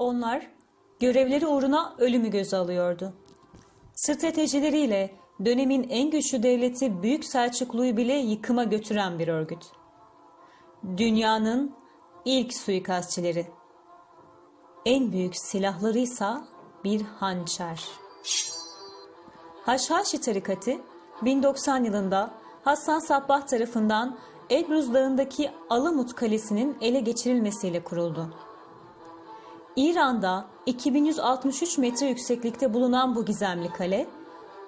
Onlar görevleri uğruna ölümü göze alıyordu. Stratejileriyle dönemin en güçlü devleti Büyük Selçuklu'yu bile yıkıma götüren bir örgüt. Dünyanın ilk suikastçileri. En büyük silahlarıysa bir hançer. Haşhaşi tarikatı 1090 yılında Hasan Sabbah tarafından Elbruz Dağı'ndaki Alamut Kalesi'nin ele geçirilmesiyle kuruldu. İran'da 2163 metre yükseklikte bulunan bu gizemli kale,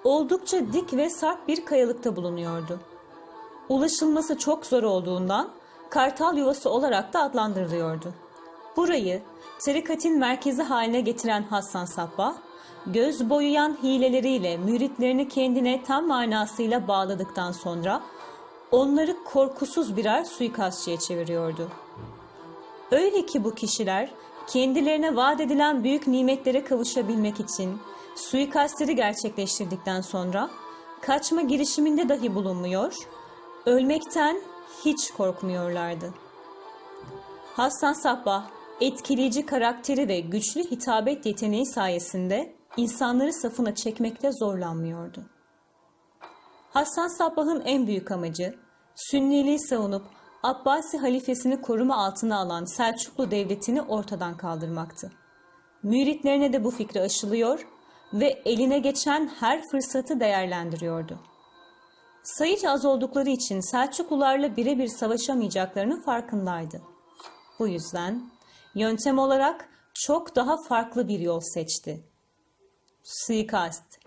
oldukça dik ve sarp bir kayalıkta bulunuyordu. Ulaşılması çok zor olduğundan Kartal Yuvası olarak da adlandırılıyordu. Burayı tarikatın merkezi haline getiren Hasan Sabbah, göz boyayan hileleriyle müritlerini kendine tam manasıyla bağladıktan sonra onları korkusuz birer suikastçıya çeviriyordu. Öyle ki bu kişiler kendilerine vaat edilen büyük nimetlere kavuşabilmek için suikastleri gerçekleştirdikten sonra kaçma girişiminde dahi bulunmuyor, ölmekten hiç korkmuyorlardı. Hasan Sabbah etkileyici karakteri ve güçlü hitabet yeteneği sayesinde insanları safına çekmekte zorlanmıyordu. Hasan Sabbah'ın en büyük amacı Sünniliği savunup Abbasi halifesini koruma altına alan Selçuklu devletini ortadan kaldırmaktı. Müritlerine de bu fikri aşılıyor ve eline geçen her fırsatı değerlendiriyordu. Sayıca az oldukları için Selçuklularla birebir savaşamayacaklarının farkındaydı. Bu yüzden yöntem olarak çok daha farklı bir yol seçti. Suikast.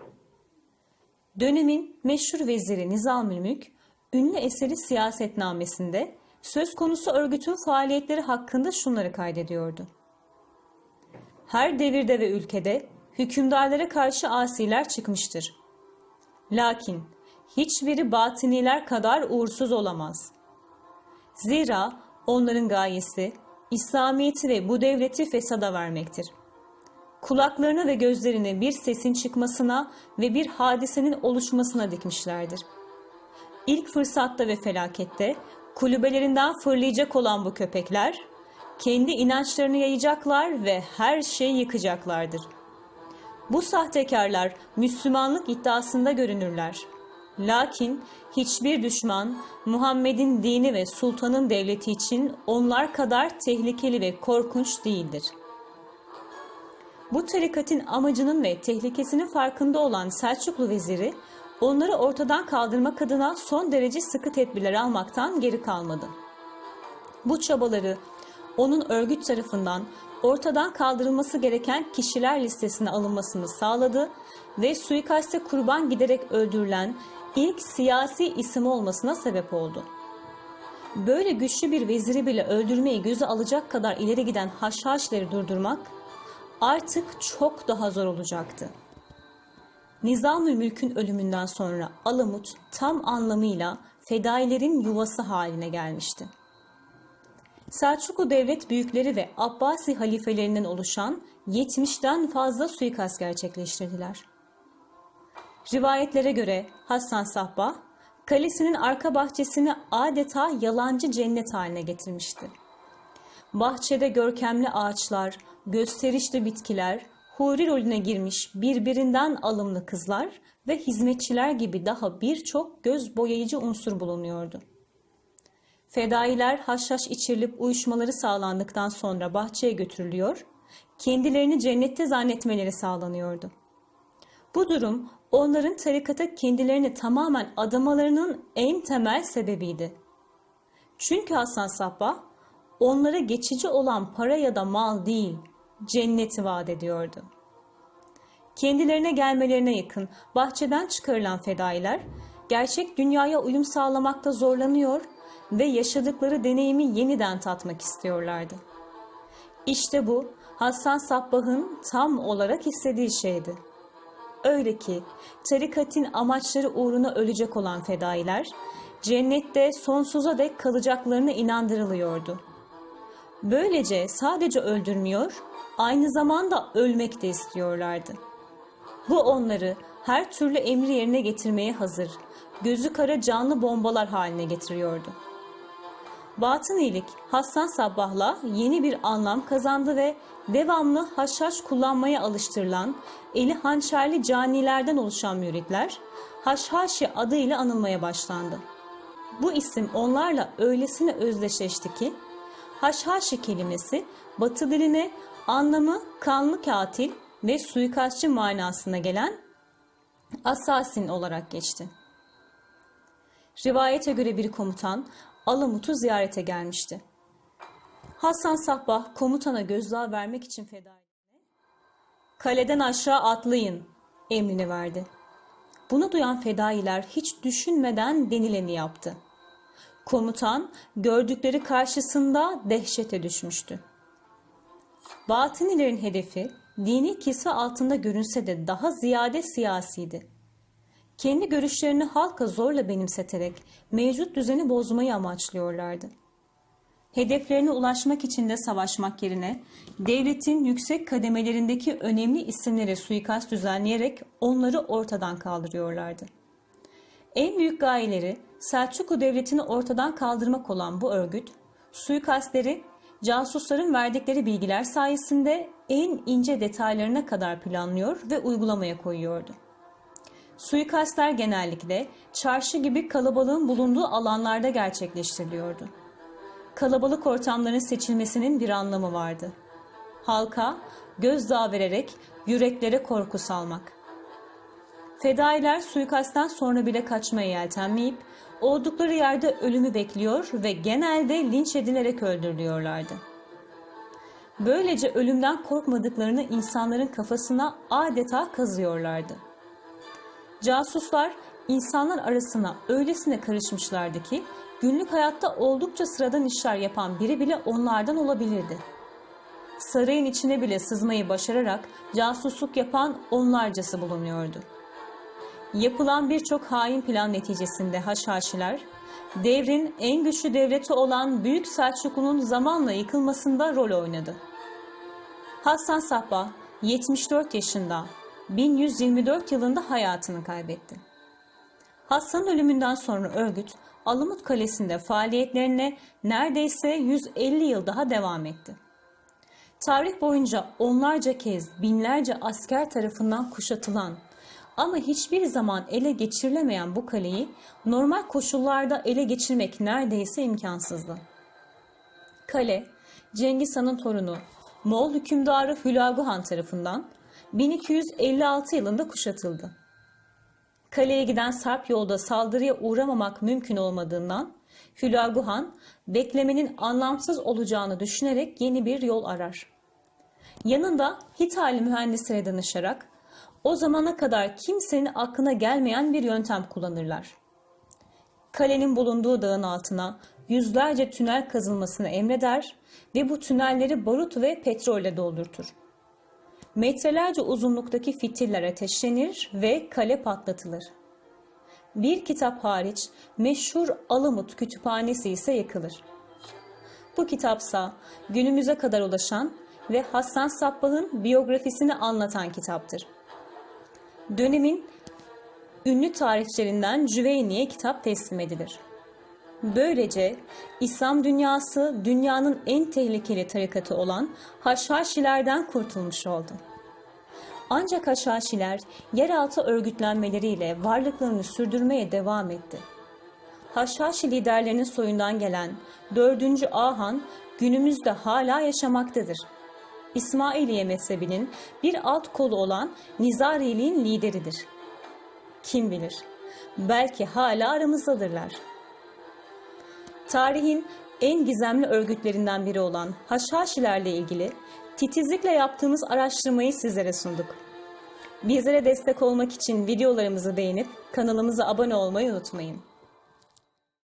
Dönemin meşhur veziri Nizamülmülk, ünlü eseri siyasetnamesinde söz konusu örgütün faaliyetleri hakkında şunları kaydediyordu. Her devirde ve ülkede hükümdarlara karşı asiler çıkmıştır. Lakin hiçbiri batiniler kadar uğursuz olamaz. Zira onların gayesi İslamiyet'i ve bu devleti fesada vermektir. Kulaklarını ve gözlerini bir sesin çıkmasına ve bir hadisenin oluşmasına dikmişlerdir. İlk fırsatta ve felakette kulübelerinden fırlayacak olan bu köpekler, kendi inançlarını yayacaklar ve her şeyi yıkacaklardır. Bu sahtekarlar Müslümanlık iddiasında görünürler. Lakin hiçbir düşman Muhammed'in dini ve sultanın devleti için onlar kadar tehlikeli ve korkunç değildir. Bu tarikatın amacının ve tehlikesinin farkında olan Selçuklu veziri onları ortadan kaldırmak adına son derece sıkı tedbirler almaktan geri kalmadı. Bu çabaları onun örgüt tarafından ortadan kaldırılması gereken kişiler listesine alınmasını sağladı ve suikaste kurban giderek öldürülen ilk siyasi isim olmasına sebep oldu. Böyle güçlü bir veziri bile öldürmeyi göze alacak kadar ileri giden haşhaşları durdurmak artık çok daha zor olacaktı. Nizamül Mülk'ün ölümünden sonra Alamut tam anlamıyla fedailerin yuvası haline gelmişti. Selçuklu devlet büyükleri ve Abbasi halifelerinden oluşan 70'den fazla suikast gerçekleştirdiler. Rivayetlere göre Hasan Sabbah, kalesinin arka bahçesini adeta yalancı cennet haline getirmişti. Bahçede görkemli ağaçlar, gösterişli bitkiler, huri rolüne girmiş birbirinden alımlı kızlar ve hizmetçiler gibi daha birçok göz boyayıcı unsur bulunuyordu. Fedailer haşhaş içirilip uyuşmaları sağlandıktan sonra bahçeye götürülüyor, kendilerini cennette zannetmeleri sağlanıyordu. Bu durum onların tarikata kendilerini tamamen adamalarının en temel sebebiydi. Çünkü Hasan Sabbah onlara geçici olan para ya da mal değil, cenneti vaat ediyordu. Kendilerine gelmelerine yakın bahçeden çıkarılan fedailer gerçek dünyaya uyum sağlamakta zorlanıyor ve yaşadıkları deneyimi yeniden tatmak istiyorlardı. İşte bu Hasan Sabbah'ın tam olarak istediği şeydi. Öyle ki tarikatın amaçları uğruna ölecek olan fedailer cennette sonsuza dek kalacaklarına inandırılıyordu. Böylece sadece öldürmüyor, aynı zamanda ölmek de istiyorlardı. Bu onları her türlü emri yerine getirmeye hazır, gözü kara canlı bombalar haline getiriyordu. Batın iyilik Hasan Sabbah'la yeni bir anlam kazandı ve devamlı haşhaş kullanmaya alıştırılan eli hançerli canilerden oluşan müritler Haşhaşi adıyla anılmaya başlandı. Bu isim onlarla öylesine özdeşleşti ki Haşhaşi kelimesi Batı diline anlamı kanlı katil ve suikastçı manasına gelen Asasin olarak geçti. Rivayete göre bir komutan Alamut'u ziyarete gelmişti. Hasan Sabbah komutana gözdağı vermek için feda Kaleden aşağı atlayın emrini verdi. Bunu duyan fedailer hiç düşünmeden denileni yaptı. Komutan gördükleri karşısında dehşete düşmüştü. Batınilerin hedefi dini kisve altında görünse de daha ziyade siyasiydi. Kendi görüşlerini halka zorla benimseterek mevcut düzeni bozmayı amaçlıyorlardı. Hedeflerine ulaşmak için de savaşmak yerine devletin yüksek kademelerindeki önemli isimlere suikast düzenleyerek onları ortadan kaldırıyorlardı. En büyük gayeleri Selçuklu Devleti'ni ortadan kaldırmak olan bu örgüt, suikastleri casusların verdikleri bilgiler sayesinde en ince detaylarına kadar planlıyor ve uygulamaya koyuyordu. Suikastler genellikle çarşı gibi kalabalığın bulunduğu alanlarda gerçekleştiriliyordu. Kalabalık ortamların seçilmesinin bir anlamı vardı. Halka gözdağı vererek yüreklere korku salmak. Fedailer suikastten sonra bile kaçmaya yeltenmeyip oldukları yerde ölümü bekliyor ve genelde linç edilerek öldürülüyorlardı. Böylece ölümden korkmadıklarını insanların kafasına adeta kazıyorlardı. Casuslar insanlar arasına öylesine karışmışlardı ki günlük hayatta oldukça sıradan işler yapan biri bile onlardan olabilirdi. Sarayın içine bile sızmayı başararak casusluk yapan onlarcası bulunuyordu. Yapılan birçok hain plan neticesinde Haşhaşiler, devrin en güçlü devleti olan Büyük Selçuklu'nun zamanla yıkılmasında rol oynadı. Hasan Sabbah 74 yaşında 1124 yılında hayatını kaybetti. Hasan'ın ölümünden sonra örgüt Alamut Kalesi'nde faaliyetlerine neredeyse 150 yıl daha devam etti. Tarih boyunca onlarca kez binlerce asker tarafından kuşatılan ama hiçbir zaman ele geçirilemeyen bu kaleyi normal koşullarda ele geçirmek neredeyse imkansızdı. Kale, Cengiz Han'ın torunu Moğol hükümdarı Hülagü Han tarafından 1256 yılında kuşatıldı. Kaleye giden Sarp yolda saldırıya uğramamak mümkün olmadığından Hülagü Han beklemenin anlamsız olacağını düşünerek yeni bir yol arar. Yanında Hitali mühendislere danışarak o zamana kadar kimsenin aklına gelmeyen bir yöntem kullanırlar. Kalenin bulunduğu dağın altına yüzlerce tünel kazılmasını emreder ve bu tünelleri barut ve petrolle doldurtur. Metrelerce uzunluktaki fitiller ateşlenir ve kale patlatılır. Bir kitap hariç meşhur Alamut Kütüphanesi ise yakılır. Bu kitapsa günümüze kadar ulaşan ve Hasan Sabbah'ın biyografisini anlatan kitaptır. Dönemin ünlü tarihçilerinden Cüveyni'ye kitap teslim edilir. Böylece İslam dünyası dünyanın en tehlikeli tarikatı olan Haşhaşilerden kurtulmuş oldu. Ancak Haşhaşiler yeraltı örgütlenmeleriyle varlıklarını sürdürmeye devam etti. Haşhaşi liderlerinin soyundan gelen 4. Ahan günümüzde hala yaşamaktadır. İsmailiye mezhebinin bir alt kolu olan Nizariliğin lideridir. Kim bilir, belki hala aramızdadırlar. Tarihin en gizemli örgütlerinden biri olan Haşhaşilerle ilgili titizlikle yaptığımız araştırmayı sizlere sunduk. Bizlere destek olmak için videolarımızı beğenip kanalımıza abone olmayı unutmayın.